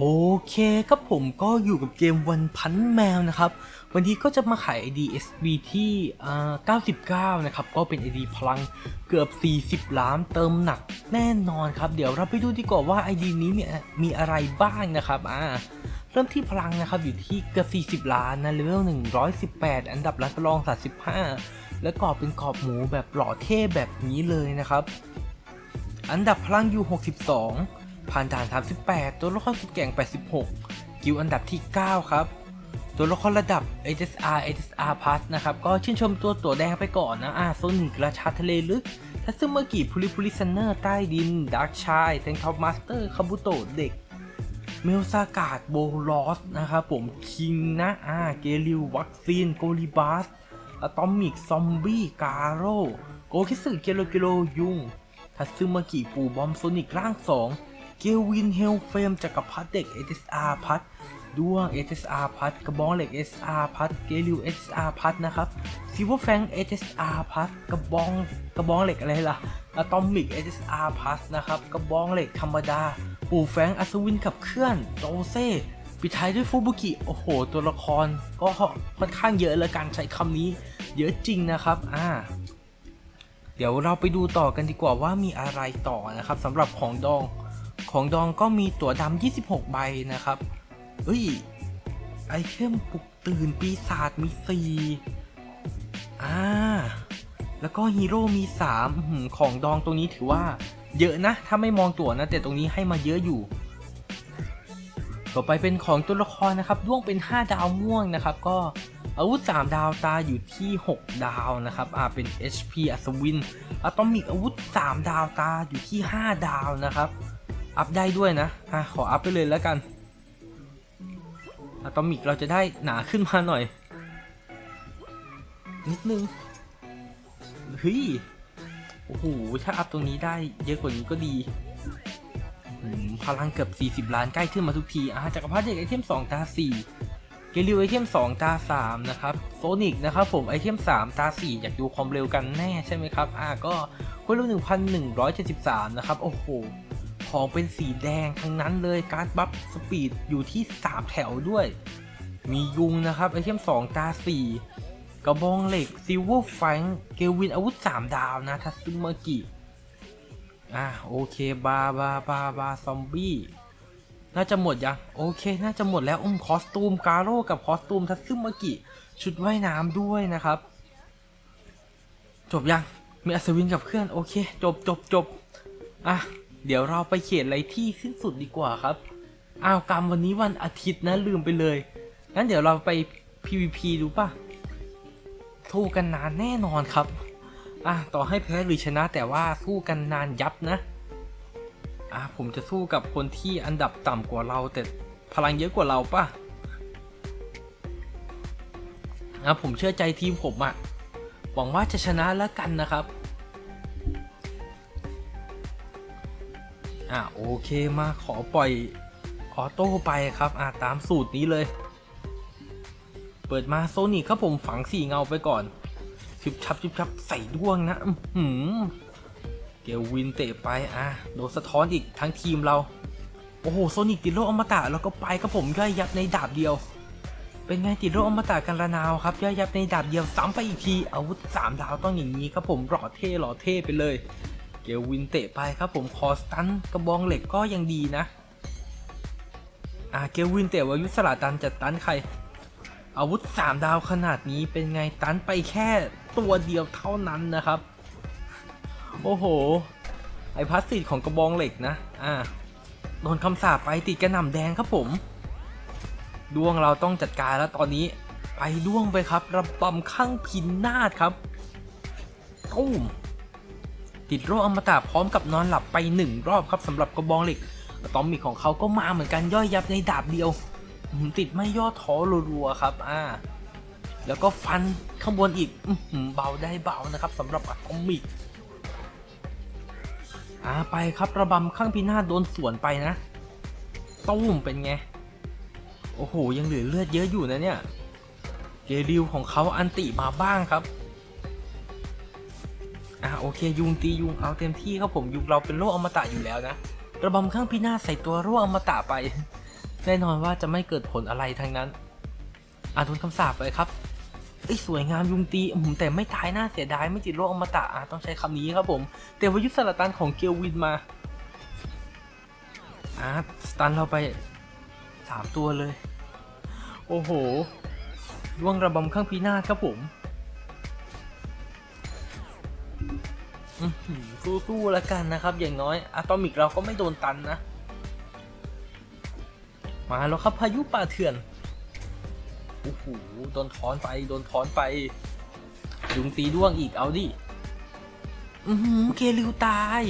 โอเคครับผมก็อยู่กับเกมวันพันแมวนะครับ วันนี้ก็จะมาขาย ID SB ที่อ่99 นะครับ ก็เป็น ID พลังเกือบ 40 ล้านเติมหนักแน่นอนครับ เดี๋ยวเราไปดูดีกว่าว่า ID นี้มีมีอะไรบ้างนะครับอ่าเริ่มที่พลังนะครับอยู่ที่เกือบ 40 ล้านนะเลเวล118 อันดับรักรอง35 แล้วกรอบเป็นกรอบหมูแบบหล่อเท่แบบนี้เลยนะครับ อันดับพลังอยู่ 62 ผ่านด่าน 38 ตัวละครสุดแก่ง 86 กิวอันดับที่ 9 ครับ ตัวละครระดับ HSR HSR Plus นะครับ ก็ชื่นชมตัวตัวแดงไปก่อนนะ อ่าโซนิกราชาทะเลลึกทัซึมากิพูลิพูลิซันเนอร์ใต้ดินดาร์กชายแทงท็อปมาสเตอร์คาบุโตะเด็ก เมลซากาดโบลอสนะครับผมคิงนะอ่าเกลิววัคซีนโกลิบาสอะตอมิกซอมบี้กาโร่โกคิสึเกโลเกโลยุงทัซึมากิปูบอมโซนิกร่าง 2 เกลวินเฮลเฟมจักรพรรดิเด็ก SSR พัดด้วง SSR พัดกระบองเหล็ก SR พัดเกลิว SSR พัดนะครับซิวเวอร์แฟง SSR พัดกระบองกระบองเหล็กอะไรล่ะอะตอมิก SSR พัดนะครับกระบองเหล็กธรรมดา ปู่แฟงอัศวินขับเคลื่อนโตเซ่ปิดท้ายด้วยฟูบุกิโอ้โห ตัวละครก็ค่อนข้างเยอะเลยการใช้คำนี้ เยอะจริงนะครับอ่าเดี๋ยวเราไปดูต่อกันดีกว่าว่ามีอะไรต่อนะครับสำหรับของดอง ของดองก็มีตั๋วดำ26 ใบนะครับเฮ้ย ไอเทมปลุกตื่นปีศาจมี4อ่า แล้วก็ฮีโร่มี3ของดองตรงนี้ถือว่าเยอะนะ ถ้าไม่มองตั๋วนะ แต่ตรงนี้ให้มาเยอะอยู่ ต่อไปเป็นของตัวละครนะครับ ด้วงเป็น 5 ดาวม่วงนะครับ ก็อาวุธ 3 ดาวตาอยู่ที่ 6 ดาวนะครับอ่าเป็น HP อัศวินอะตอมิกอาวุธ 3 ดาวตาอยู่ที่ 5 ดาวนะครับ อัพได้ด้วยนะอะขออัพไปเลยแล้วกันอะตอมิกเราจะได้หนาขึ้นมาหน่อย นิดนึงเฮ้ยโอ้โหถ้าอัพตรงนี้ได้เยอะกว่านี้ก็ดีพลังเกือบ 40 ล้านใกล้ขึ้นมาทุกทีอะจักรพรรดิเด็กไอเทม 2 ตา 4 เกลิวไอเทม 2 ตา 3 นะครับ โซนิกนะครับผมไอเทม 3 ตา 4 อยากดูความเร็วกันแน่ใช่ไหมครับ อะก็คนละ1,173 นะครับ โอ้โห ของเป็นสีแดงทั้งนั้นเลยการ์ดบัฟสปีดอยู่ที่ 3 แถวด้วย มียุงนะครับไอเทม2 ตา 4 กระบองเหล็กซิลเวอร์แฟงเกลวินอาวุธ 3 ดาวนะทัซึมากิอะโอเคบาบาบาบาซอมบี้น่าจะหมดยังโอเค น่าจะหมดแล้วอุ้มคอสตูมกาโร่กับคอสตูมทัซึมากิชุดว่ายน้ำด้วยนะครับ จบยังมีอัศวินกับเพื่อนโอเค จบจบจบอะ เดี๋ยวเราไปเขียนอะไรที่สิ้นสุดดีกว่าครับ อ้าวกรรมวันนี้วันอาทิตย์นะลืมไปเลย งั้นเดี๋ยวเราไป PVP ดูป่ะสู้กันนานแน่นอนครับ อะต่อให้แพ้หรือชนะแต่ว่าสู้กันนานยับนะ อะผมจะสู้กับคนที่อันดับต่ำกว่าเราแต่พลังเยอะกว่าเราป่ะ อะผมเชื่อใจทีมผมอะหวังว่าจะชนะแล้วกันนะครับ อะโอเคมาขอปล่อยออโต้ไปครับอะตามสูตรนี้เลย เปิดมาโซนิกครับผมฝังสี่เงาไปก่อนชิบชับชิบชับใส่ด้วงนะอื้อหืมเกลวินเตะไปอะโดนสะท้อนอีกทั้งทีมเรา โอ้โหโซนิกติดโลกอมตะแล้วก็ไปครับผมย่อยยับในดาบเดียว เป็นไงติดโลกอมตะกันระนาวครับย่อยยับในดาบเดียวซ้ำไปอีกทีอาวุธสามดาวต้องอย่างนี้ครับผมหล่อเท่หล่อเท่ไปเลย เกลวินเตะไปครับผมคอสตันกระบองเหล็กก็ยังดีนะ อ่าเกลวินเตะวายุสลาตันจะตันใคร อาวุธ 3 ดาวขนาดนี้เป็นไงตันไปแค่ตัวเดียวเท่านั้นนะครับ โอ้โห ไอพลาสติกของกระบองเหล็กนะ อ่าโดนคำสาปไปติดกระหน่ำแดงครับผม ดวงเราต้องจัดการแล้วตอนนี้ไปด้วงไปครับ ระบำข้างพินนาดครับตุ้ม ติดโรคอมตะพร้อมกับนอนหลับไปหนึ่งรอบครับสำหรับกระบองเหล็กตอมมิกของเขาก็มาเหมือนกันย่อยยับในดาบเดียว ติดไม่ย่อท้อรัวๆครับอ่าแล้วก็ฟันข้างบนอีกอเบาได้เบานะครับสำหรับอะตอมมิกอ่าไปครับระบำข้างพินาศโดนสวนไปนะตุ้มเป็นไง โอ้โหยังเหลือเลือดเยอะอยู่นะเนี่ยเกริวของเขาอันติมาบ้างครับ อ่าโอเค ยุงตียุงเอาเต็มที่ครับผมยุงเราเป็นโรคอมตะอยู่แล้วนะระบำข้างพินาศใส่ตัวโรคอมตะไป แน่นอนว่าจะไม่เกิดผลอะไรทั้งนั้นอ่านทนคำสาปไปครับเอ้สวยงามยุงตีอืมแต่ไม่ตายน่าเสียดายไม่ติดโรคอมตะอะต้องใช้คำนี้ครับผมแต่วายุสลัตันของเกลวินมาอะสตันเราไปสามตัวเลย โอ้โหดวงระบำข้างพีนาศครับผม สู้ๆแล้วกันนะครับ อย่างน้อยอะตอมิกเราก็ไม่โดนตันนะ มาแล้วครับพายุป่าเถื่อนโอ้โหโดนถอนไปโดนถอนไปยุงตีด้วงอีกเอาดิอือหือเกลิวตาย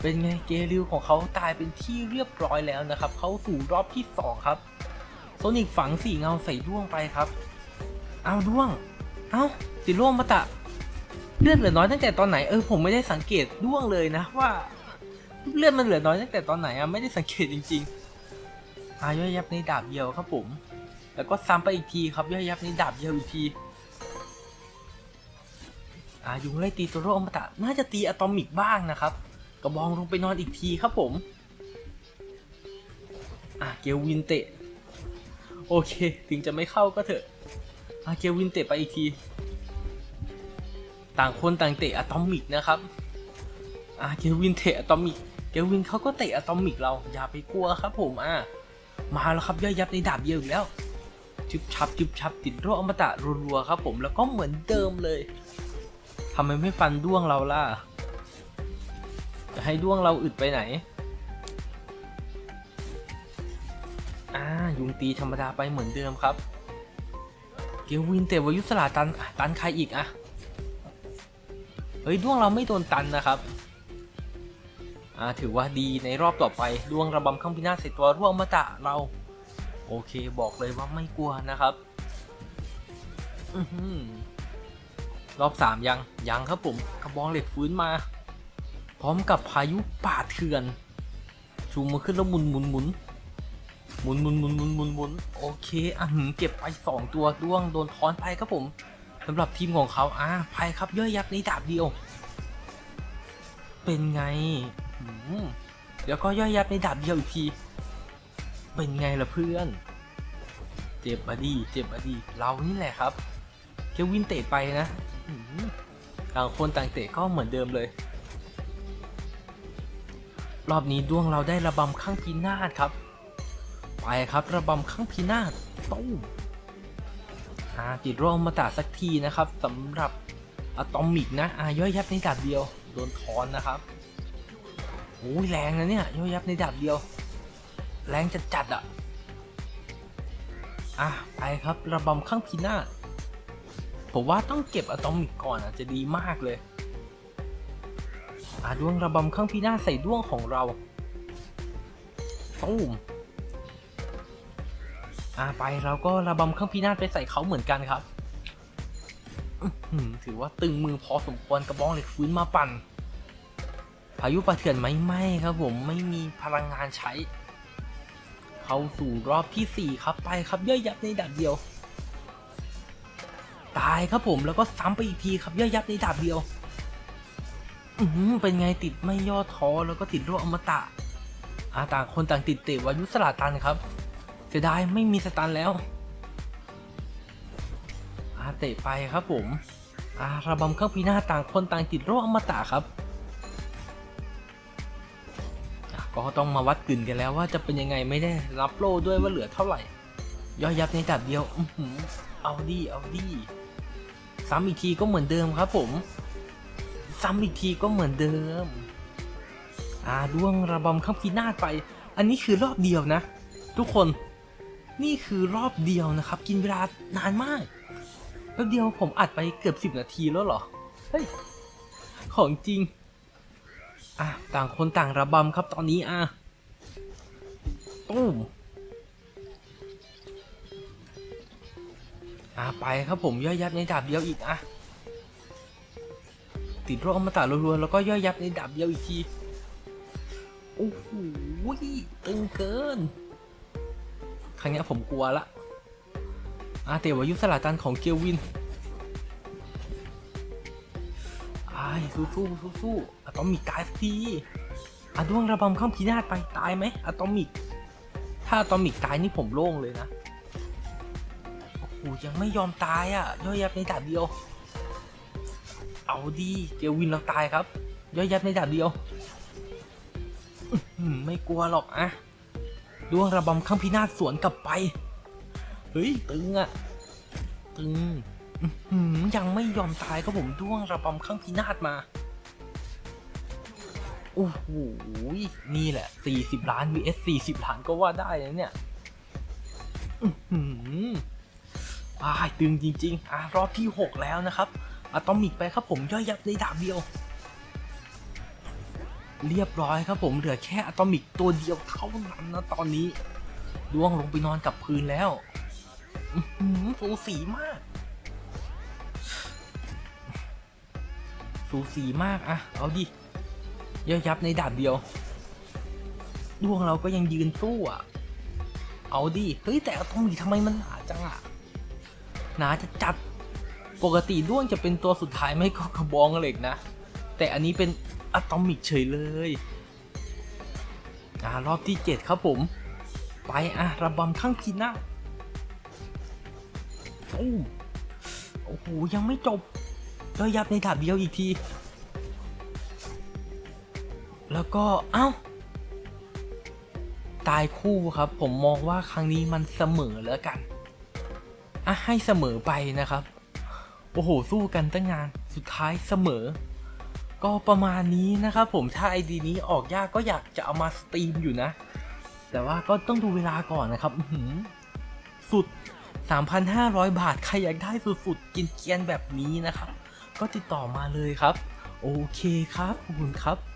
เป็นไงเกลิวของเขาตายเป็นที่เรียบร้อยแล้วนะครับ เขาสู่รอบที่สองครับโซนิกฝังสี่เงาใส่ด้วงไปครับ เอาด้วง เอาติดร่วงมาตะ เลือดเหลือน้อยตั้งแต่ตอนไหนเออผมไม่ได้สังเกตด้วงเลยนะว่า เลือดมันเหลือน้อยตั้งแต่ตอนไหนอะไม่ได้สังเกตจริงๆอาย่อยยับในดาบเดียวครับผม แล้วก็ซ้ำไปอีกทีครับย่อยยับในดาบเดียวอีกทีอายุงไล่ตีตัวโรคอมตะน่าจะตีอะตอมิกบ้างนะครับ กระบองลงไปนอนอีกทีครับผม อะเกลวินเตะ โอเค ถึงจะไม่เข้าก็เถอะ อะเกลวินเตะไปอีกที ต่างคนต่างเตะอะตอมิกนะครับอะเกวินเตะอะตอมิกเกวินเขาก็เตะอะตอมิกเราอย่าไปกลัวครับผมอะมาแล้วครับย่อยยับในดาบเดียวอีกแล้วจุบชับจุบชับติดโรคอมตะรัวๆครับผมแล้วก็เหมือนเดิมเลยทำไมไม่ฟันด้วงเราล่ะจะให้ด้วงเราอึดไปไหนอ่ายุงตีธรรมดาไปเหมือนเดิมครับ เกวินเตะวายุสลาตันตันใครอีกอะ เฮ้ยด้วงเราไม่โดนตันนะครับอ่าถือว่าดีในรอบต่อไปดวงระบำข้างพินาศใส่ตัวร่วงมาตะเรา โอเคบอกเลยว่าไม่กลัวนะครับอรอบสามยังยังครับผมกระบองเหล็กฟื้นมา พร้อมกับพายุป่าเถื่อนชูมือขึ้นแล้วหมุนหมุนหมุนหมุนหมุนหมุนหมุนหมุนหมุนโอเคอะหืมเก็บไปสองตัวด้วงโดนทอนไปครับผม สำหรับทีมของเขาอ่าไปครับย่อยยับในดาบเดียว เป็นไงเดี๋ยวก็ย่อยยับในดาบเดียวอีกที เป็นไงล่ะเพื่อน เจ็บมาดีเจ็บมาดีเรานี่แหละครับเควินเตะไปนะต่างคนต่างเตะก็เหมือนเดิมเลย รอบนี้ดวงเราได้ระบำข้างพินาศครับ ไปครับระบำข้างพินาศตู้ม อ่าติดร่อมาตาสักทีนะครับสำหรับอะตอมิกนะอ่าย่อยยับในดาบเดียวโดนทอนนะครับโอ้ยแรงนะเนี่ยย่อยยับในดาบเดียว แรงจัดจัดอะอะไปครับระบำข้างพินาผมว่าต้องเก็บอะตอมิกก่อนอะจะดีมากเลยอะดวงระบำข้างพินาใส่ดวงของเราตูม อะไปเราก็ระบำข้างพินาศไปใส่เขาเหมือนกันครับถือว่าตึงมือพอสมควรกระบองเหล็กฟื้นมาปั่น พายุปะเถื่อนไหมไม่ครับผมไม่มีพลังงานใช้ เข้าสู่รอบที่ 4 ครับไปครับย่อยยับในดาบเดียว ตายครับผมแล้วก็ซ้ำไปอีกทีครับย่อยยับในดาบเดียวอืเป็นไงติดไม่ย่อท้อแล้วก็ติดโรคอมตะอาต่างคนต่างติดเตะวายุสลาตันครับ สียดายไม่มีสตันแล้วอาเตะไปครับผมอาระบำข้างพีหน้าต่างคนต่างติดโรคอมตะครับ ก็ต้องมาวัดกลิ่นกันแล้วว่าจะเป็นยังไงไม่ได้รับโล่ด้วยว่าเหลือเท่าไหร่ ย่อยยับในดับเดียวอเอาดีเอาดีซ้ำอีกทีก็เหมือนเดิมครับผมซ้ำอีกทีก็เหมือนเดิมอาดวงระบำข้างพีนาศไป อันนี้คือรอบเดียวนะ ทุกคน นี่คือรอบเดียวนะครับ กินเวลานานมากแป๊บเดียวผมอัดไปเกือบสิบนาทีแล้วเหรอ เฮ้ย ของจริง อะ ต่างคนต่างระบำครับตอนนี้อะตุ้มอะไปครับผมย่อยยับในดาบเดียวอีกอะ ติดโรคอมตะรัวๆแล้วก็ย่อยยับในดาบเดียวอีกที โอ้โหตึงเกิน รั้งนี้ผมกลัวละอะเตวายุสลาตันของเกลวินไอ้สู้สู้สู้สู้อะตอมิกตายสักทีอะดวงระบำข้ามพีนาศไปตายไหมอะตอมิก ถ้าอะตอมิกตายนี่ผมโล่งเลยนะ โอ้โหยังไม่ยอมตายอะ่ะ ย่อยยับในดาบเดียว เอาดีเดี๋ยววินเราตายครับ ย่อยยับในดาบเดียว ไม่กลัวหรอกอะ ดวงระบำข้างพินาศสวนกลับไป เฮ้ย ตึงอะตึงยังไม่ยอมตายครับผมด้วงระบำข้างพินาศมาโอ้โหนี่แหละ 40 ล้าน vs 40 ล้านก็ว่าได้นะเนี่ยอืมอ้ายตึงจริง ๆอะรอบที่ 6 แล้วนะครับอะตอมิกไปครับผมย่อยยับในดาบเดียว เรียบร้อยครับผมเหลือแค่อะตอมิกตัวเดียวเท่านั้นนะตอนนี้ล่วงลงไปนอนกับพื้นแล้วสูสีมาก สูสีมากอะเอาดิย่อยยับในดาบเดียวดวงเราก็ยังยืนสู้อะเอาดิเฮ้ยแต่อะตอมิกทำไมมันหนาจังอะหนาจะจัดปกติด้วงจะเป็นตัวสุดท้ายไม่ก็กระบองเหล็กนะ แต่อันนี้เป็น อะตอมิกเฉยเลยอ่ารอบที่ 7 ครับผม ไปอะระบำข้างพีหน้าโอ้โอ้โห ยังไม่จบย่อยยับในดาบเดียวอีกที แล้วก็ เอ้า ตายคู่ครับ ผมมองว่าครั้งนี้มันเสมอแล้วกัน อะ ให้เสมอไปนะครับ โอ้โห สู้กันตั้งนาน สุดท้ายเสมอ ก็ประมาณนี้นะครับผมถ้าไอดีนี้ออกยากก็อยากจะเอามาสตรีมอยู่นะ แต่ว่าก็ต้องดูเวลาก่อนนะครับสุด 3,500 บาท ใครอยากได้สุดๆกินเกียนๆแบบนี้นะครับ ก็ติดต่อมาเลยครับ โอเคครับขอบคุณครับ